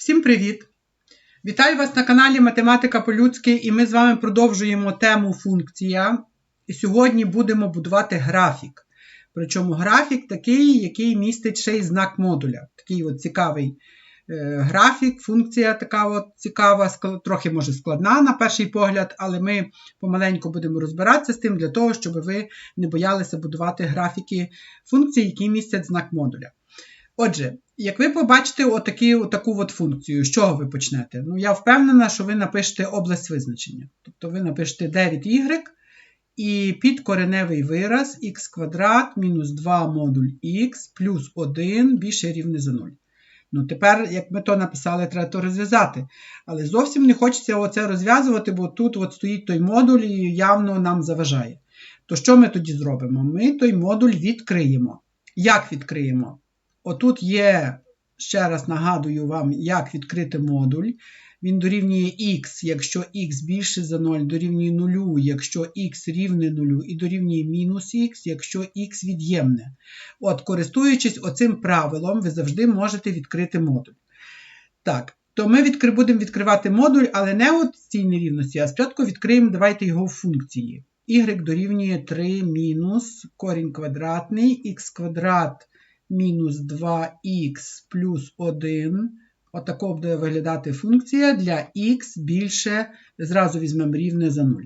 Всім привіт! Вітаю вас на каналі Математика по-людськи, і ми з вами продовжуємо тему функція. І сьогодні будемо будувати графік. Причому графік такий, який містить ще й знак модуля. Такий от цікавий е, графік, функція така от цікава, трохи може складна на перший погляд, але ми помаленьку будемо розбиратися з тим для того, щоб ви не боялися будувати графіки функцій, які містять знак модуля. Отже, як ви побачите отакі, отаку от функцію, з чого ви почнете? Ну, я впевнена, що ви напишете область визначення. Тобто ви напишете 9y і підкореневий вираз х квадрат мінус 2 модуль х плюс 1 більше рівне за 0. Ну, тепер, як ми то написали, треба то розв'язати. Але зовсім не хочеться оце розв'язувати, бо тут от стоїть той модуль і явно нам заважає. То що ми тоді зробимо? Ми той модуль відкриємо. Як відкриємо? Отут є, ще раз нагадую вам, як відкрити модуль. Він дорівнює х, якщо х більше за 0, дорівнює 0, якщо х рівне 0, і дорівнює мінус х, якщо х від'ємне. От, користуючись оцим правилом, ви завжди можете відкрити модуль. Так, то ми відкри... будемо відкривати модуль, але не от цій нерівності, а спочатку відкриємо, давайте його функції. y дорівнює 3 мінус корінь квадратний, х квадрат мінус 2х плюс 1. Отако буде виглядати функція для х більше, зразу візьмемо рівне за 0.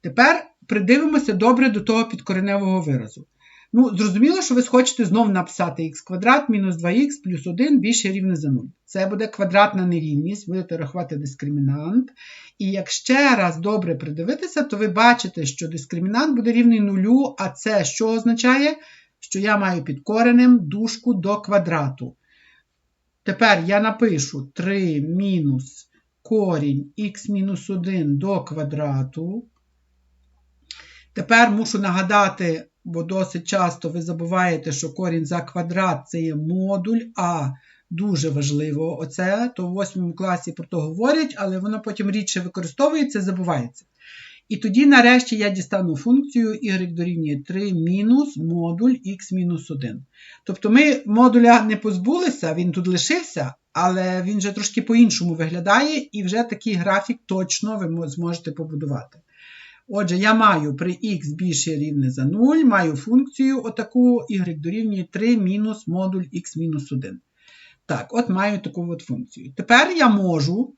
Тепер придивимося добре до того підкореневого виразу. Ну, Зрозуміло, що ви схочете знову написати х квадрат мінус 2х плюс 1 більше рівне за 0. Це буде квадратна нерівність, будете рахувати дискримінант. І як ще раз добре придивитися, то ви бачите, що дискримінант буде рівний нулю, а це що означає? Що я маю під коренем дужку до квадрату. Тепер я напишу 3 мінус корінь х-1 до квадрату. Тепер мушу нагадати, бо досить часто ви забуваєте, що корінь за квадрат це є модуль, а дуже важливо оце, то в 8 класі про то говорять, але воно потім рідше використовується, забувається. І тоді, нарешті, я дістану функцію y дорівнює 3 мінус модуль x мінус 1. Тобто ми модуля не позбулися, він тут лишився, але він вже трошки по-іншому виглядає, і вже такий графік точно ви зможете побудувати. Отже, я маю при x більше рівне за 0, маю функцію отаку y дорівнює 3 мінус модуль x мінус 1. Так, от маю таку от функцію. Тепер я можу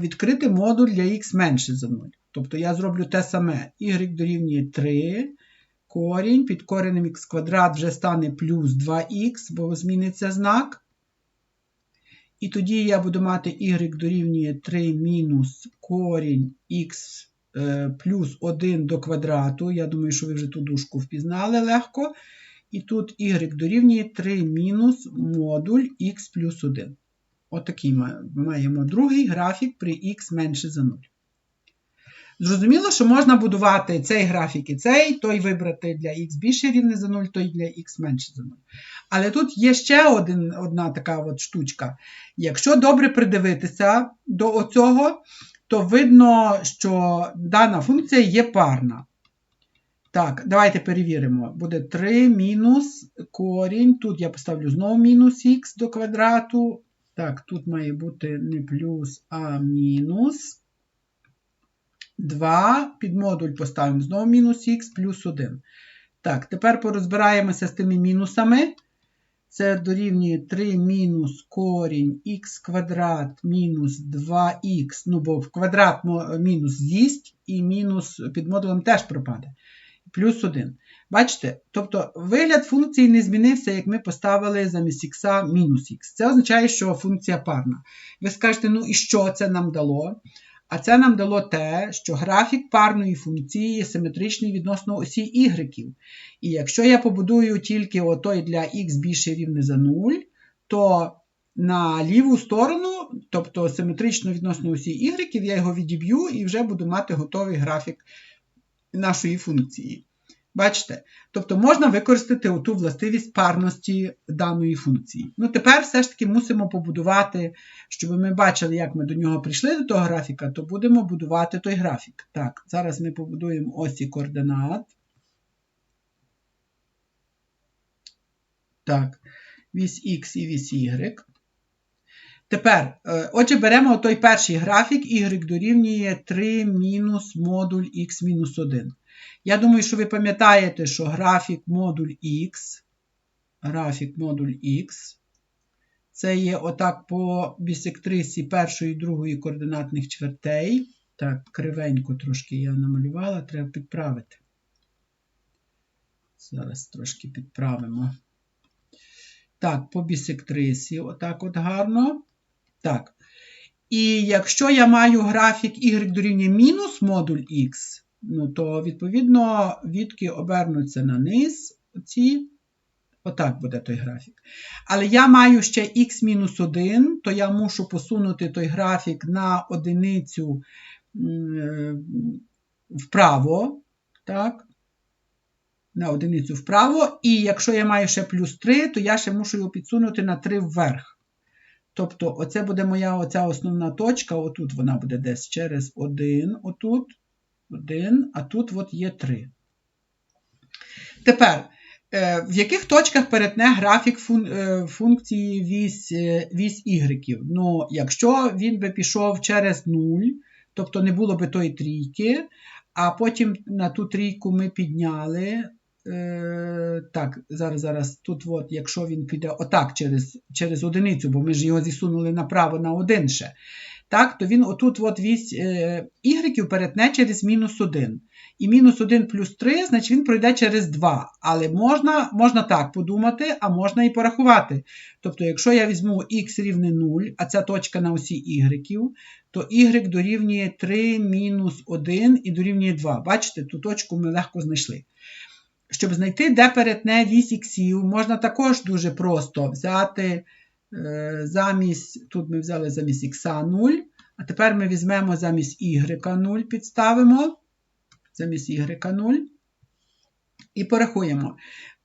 відкрити модуль для x менше за 0. Тобто я зроблю те саме. y дорівнює 3. Корінь під коренем х квадрат вже стане плюс 2х, бо зміниться знак. І тоді я буду мати y дорівнює 3 мінус корінь х е, плюс 1 до квадрату. Я думаю, що ви вже ту дужку впізнали легко. І тут y дорівнює 3 мінус модуль х плюс 1. Отакий маємо другий графік при х менше за 0. Зрозуміло, що можна будувати цей графік і цей, той вибрати для х більше рівне за 0, той для х менше за 0. Але тут є ще один, одна така от штучка. Якщо добре придивитися до оцього, то видно, що дана функція є парна. Так, давайте перевіримо. Буде 3 мінус корінь. Тут я поставлю знову мінус х до квадрату. Так, тут має бути не плюс, а мінус. 2 під модуль поставимо знову мінус х плюс 1. Так, тепер порозбираємося з тими мінусами. Це дорівнює 3 мінус корінь х квадрат мінус 2х. Ну, бо в квадрат мінус з'їсть, і мінус під модулем теж пропаде. Плюс 1. Бачите? Тобто вигляд функції не змінився, як ми поставили замість х мінус х. Це означає, що функція парна. Ви скажете, ну і що це нам дало? А це нам дало те, що графік парної функції є симетричний відносно осі y. І якщо я побудую тільки отой для х більше рівне за 0, то на ліву сторону, тобто симетрично відносно осі y, я його відіб'ю і вже буду мати готовий графік нашої функції. Бачите? Тобто можна використати оту властивість парності даної функції. Ну, тепер все ж таки мусимо побудувати, щоб ми бачили, як ми до нього прийшли до того графіка, то будемо будувати той графік. Так, зараз ми побудуємо осі координат. Так, вісь Х і вісь Y. Тепер, е, отже, беремо той перший графік, y дорівнює 3 мінус модуль x мінус 1. Я думаю, що ви пам'ятаєте, що графік модуль x, графік модуль x, це є отак по бісектрисі першої і другої координатних чвертей. Так, кривенько трошки я намалювала, треба підправити. Зараз трошки підправимо. Так, по бісектрисі, отак от гарно. Так. І якщо я маю графік y дорівнює мінус модуль x, ну, то, відповідно, відки обернуться на низ. Оці. Отак буде той графік. Але я маю ще x-1, то я мушу посунути той графік на одиницю е, вправо. Так? На одиницю вправо. І якщо я маю ще плюс 3, то я ще мушу його підсунути на 3 вверх. Тобто, оце буде моя оця основна точка, отут вона буде десь через 1, отут, 1, а тут от є 3. Тепер, е, в яких точках перетне графік е, функції вісь, е, вісь y? Ну, якщо він би пішов через 0, тобто не було би тої трійки, а потім на ту трійку ми підняли Е, Так, зараз, зараз, тут, от, якщо він піде отак через через одиницю, бо ми ж його зісунули направо на один ще, так, то він отут от вісь е, y перетне через мінус 1. І мінус 1 плюс 3, значить він пройде через 2. Але можна можна так подумати, а можна і порахувати. Тобто, якщо я візьму x рівне 0, а ця точка на осі y, то y дорівнює 3 мінус 1 і дорівнює 2. Бачите, ту точку ми легко знайшли. Щоб знайти, де перетне вісь іксів, можна також дуже просто взяти замість, тут ми взяли замість ікса 0, а тепер ми візьмемо замість y 0, підставимо, замість y 0. І порахуємо.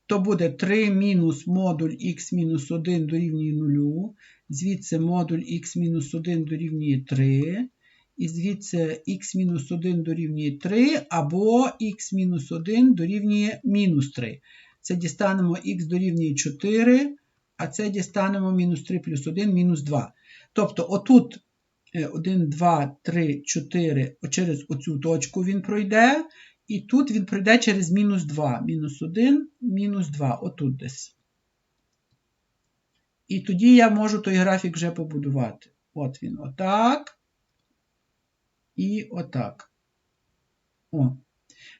То буде 3 мінус модуль х мінус 1 дорівнює 0, звідси модуль х мінус 1 дорівнює 3 і звідси х-1 дорівнює 3, або х-1 дорівнює мінус 3. Це дістанемо х дорівнює 4, а це дістанемо мінус 3 плюс 1 мінус 2. Тобто, отут 1, 2, 3, 4 через оцю точку він пройде. І тут він пройде через мінус 2. Мінус 1, мінус 2, отут десь. І тоді я можу той графік вже побудувати. От він, отак і отак. О.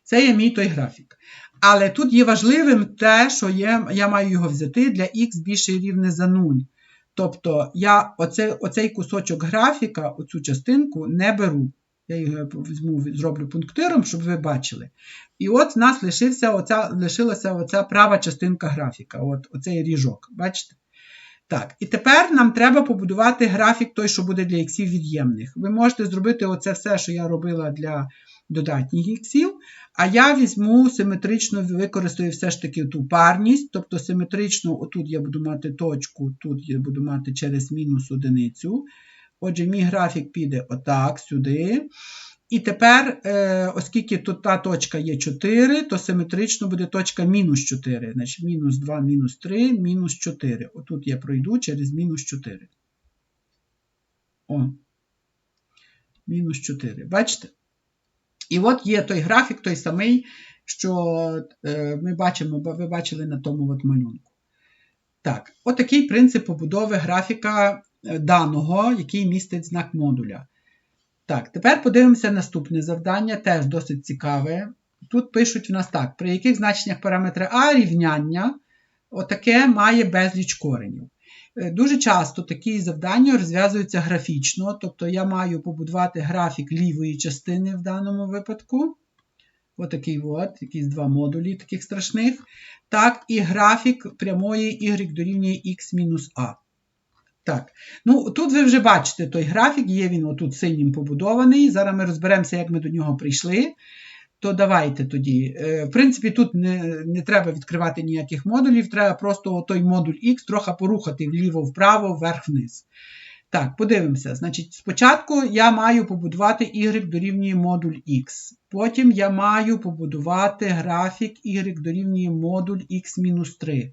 Це є мій той графік. Але тут є важливим те, що є, я маю його взяти для х більше рівне за 0. Тобто я оце, оцей кусочок графіка, оцю частинку, не беру. Я його візьму, зроблю пунктиром, щоб ви бачили. І от в нас лишився оця, лишилася оця права частинка графіка. От Оцей ріжок. Бачите? Так, і тепер нам треба побудувати графік той, що буде для іксів від'ємних. Ви можете зробити оце все, що я робила для додатніх іксів, а я візьму симетрично, використаю все ж таки ту парність, тобто симетрично, отут я буду мати точку, тут я буду мати через мінус одиницю. Отже, мій графік піде отак, сюди. І тепер, е, оскільки тут та точка є 4, то симетрично буде точка мінус 4. Значить, мінус 2, мінус 3, мінус 4. Отут я пройду через мінус 4. О. Мінус 4. Бачите? І от є той графік, той самий, що е, ми бачимо, ви бачили на тому от малюнку. Так, отакий принцип побудови графіка е, даного, який містить знак модуля. Так, тепер подивимося наступне завдання, теж досить цікаве. Тут пишуть в нас так, при яких значеннях параметра А рівняння отаке має безліч коренів. Е, дуже часто такі завдання розв'язуються графічно, тобто я маю побудувати графік лівої частини в даному випадку. Отакий от, якісь два модулі таких страшних. Так, і графік прямої y дорівнює x-а. Так, ну тут ви вже бачите той графік, є він отут синім побудований. Зараз ми розберемося, як ми до нього прийшли. То давайте тоді. Е, в принципі, тут не не треба відкривати ніяких модулів, треба просто той модуль X трохи порухати вліво-вправо, вверх-вниз. Так, подивимося. Значить, спочатку я маю побудувати y дорівнює модуль X. Потім я маю побудувати графік y дорівнює модуль x-3.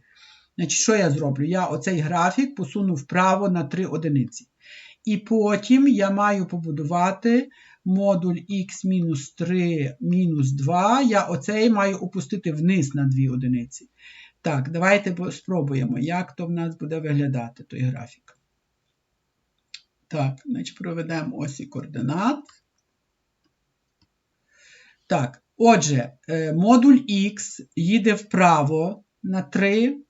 Значить, що я зроблю? Я оцей графік посуну вправо на 3 одиниці. І потім я маю побудувати модуль x-3 мінус 2. Я оцей маю опустити вниз на 2 одиниці. Так, давайте спробуємо, як то в нас буде виглядати той графік. Так, значить, проведемо осі координат. Так, отже, е, модуль X їде вправо на 3.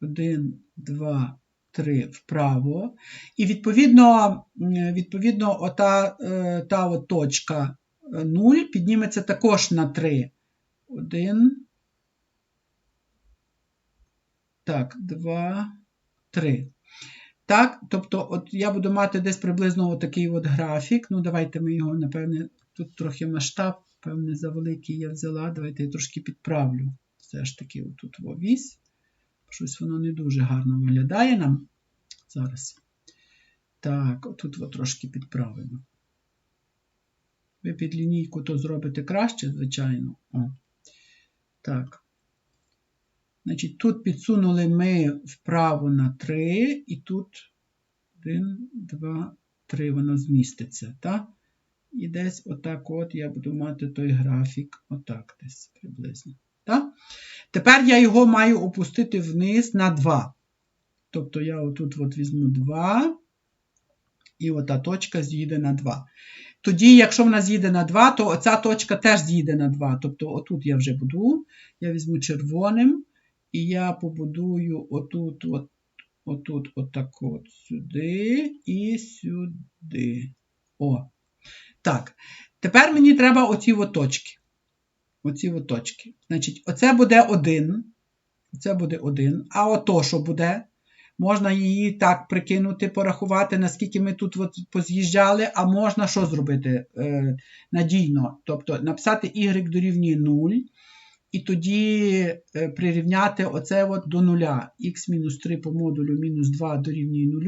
1, 2, 3 вправо. І відповідно, відповідно ота, е, та от точка 0 е, підніметься також на 3. 1. Так, 2, 3. Так, тобто, от я буду мати десь приблизно такий от графік. Ну, давайте ми його, напевне, тут трохи масштаб, певне, завеликий я взяла. Давайте я трошки підправлю. Все ж таки, отут вісь. Щось воно не дуже гарно виглядає нам. Зараз. Так, отут от трошки підправимо. Ви під лінійку то зробите краще, звичайно. О. Так. Значить, тут підсунули ми вправо на 3, і тут 1, 2, 3 воно зміститься. так? І десь отак от я буду мати той графік, отак десь приблизно. Так? Тепер я його маю опустити вниз на 2. Тобто я отут от візьму 2, і ота точка з'їде на 2. Тоді, якщо вона з'їде на 2, то оця точка теж з'їде на 2. Тобто, отут я вже буду, я візьму червоним. І я побудую отут, от, отут, отак от сюди і сюди. О. Так. Тепер мені треба оці от точки. Оці точки. Значить, оце буде один. Оце буде один. А ото, що буде? Можна її так прикинути, порахувати, наскільки ми тут от поз'їжджали, а можна що зробити е, надійно? Тобто написати y дорівнює 0. І тоді е, прирівняти оце от до нуля. х-3 по модулю мінус 2 дорівнює 0.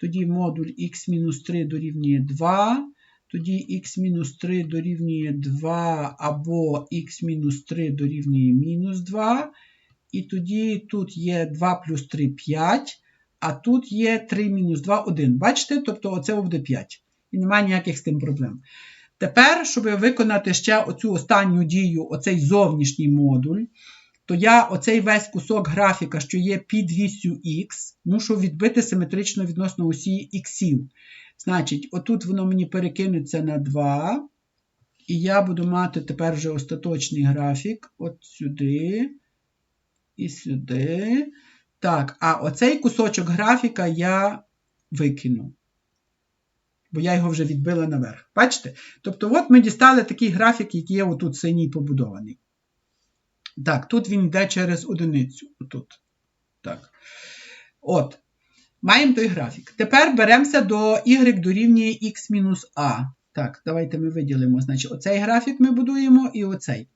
Тоді модуль х-3 дорівнює 2. Тоді х-3 дорівнює 2 або х-3 дорівнює мінус 2. І тоді тут є 2 плюс 3 5, а тут є 3 мінус 2 1. Бачите? Тобто оце буде 5. І немає ніяких з тим проблем. Тепер, щоб виконати ще оцю останню дію, оцей зовнішній модуль, то я оцей весь кусок графіка, що є під вісю Х, мушу відбити симетрично відносно усі іксів. Значить, отут воно мені перекинеться на 2. І я буду мати тепер вже остаточний графік. От сюди і сюди. Так, а оцей кусочок графіка я викину бо я його вже відбила наверх. Бачите? Тобто, от ми дістали такий графік, який є отут синій побудований. Так, тут він йде через одиницю. Отут. Так. От. Маємо той графік. Тепер беремося до y дорівнює x-а. Так, давайте ми виділимо. Значить, оцей графік ми будуємо і оцей.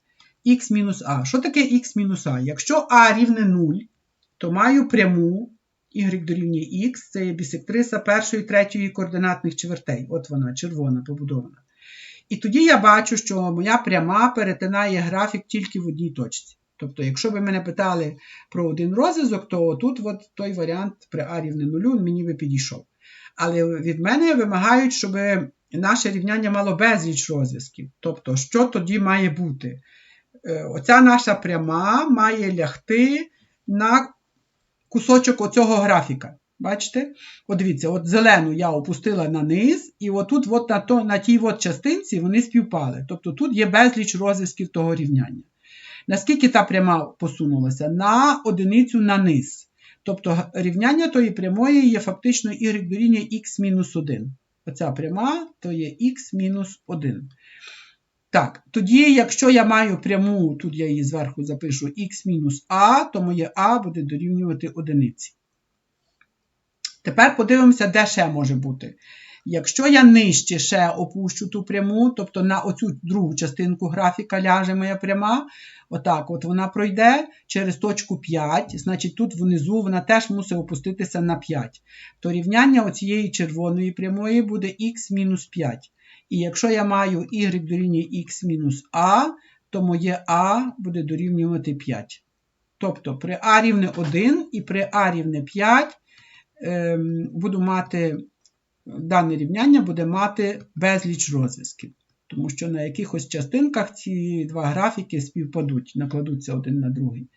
x-а. Що таке x-а? Якщо а рівне 0, то маю пряму y дорівнює х, це є бісектриса першої третьої координатних чвертей. От вона, червона, побудована. І тоді я бачу, що моя пряма перетинає графік тільки в одній точці. Тобто, якщо ви мене питали про один розв'язок, то тут от той варіант при А рівне нулю мені би підійшов. Але від мене вимагають, щоб наше рівняння мало безліч розв'язків. Тобто, що тоді має бути? Е, оця наша пряма має лягти на кусочок оцього графіка. Бачите? От дивіться, от зелену я опустила на низ, і отут от на то, на тій от частинці вони співпали. Тобто тут є безліч розв'язків того рівняння. Наскільки та пряма посунулася? На одиницю на низ. Тобто рівняння тої прямої є фактично y дорівнює x-1. Оця пряма то є x-1. Так, тоді, якщо я маю пряму, тут я її зверху запишу х-а, то моє а буде дорівнювати одиниці. Тепер подивимося, де ще може бути. Якщо я нижче ще опущу ту пряму, тобто на оцю другу частинку графіка ляже моя пряма, отак от вона пройде через точку 5, значить тут внизу вона теж мусить опуститися на 5. То рівняння оцієї червоної прямої буде х-5. І якщо я маю y дорівнює x мінус а, то моє а буде дорівнювати 5. Тобто при А рівне 1 і при А рівне 5 ем, буду мати дане рівняння буде мати безліч розв'язків. Тому що на якихось частинках ці два графіки співпадуть, накладуться один на другий.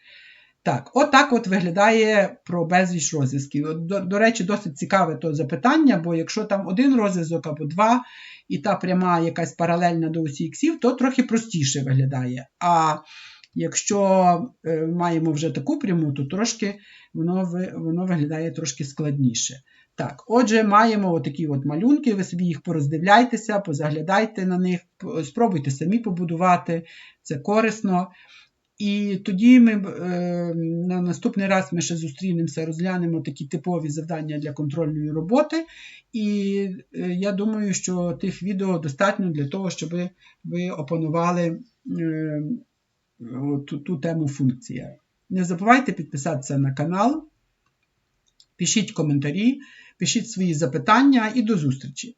Так, отак от виглядає про безліч розв'язків. До, до речі, досить цікаве то запитання, бо якщо там один розв'язок або два, і та пряма якась паралельна до осі іксів, то трохи простіше виглядає. А якщо е, маємо вже таку пряму, то трошки воно, воно виглядає трошки складніше. Так, отже, маємо отакі от малюнки, ви собі їх пороздивляйтеся, позаглядайте на них, спробуйте самі побудувати, це корисно. І тоді ми е, на наступний раз ми ще зустрінемося, розглянемо такі типові завдання для контрольної роботи. І е, я думаю, що тих відео достатньо для того, щоб ви опанували е, ту, ту тему функція. Не забувайте підписатися на канал, пишіть коментарі, пишіть свої запитання і до зустрічі!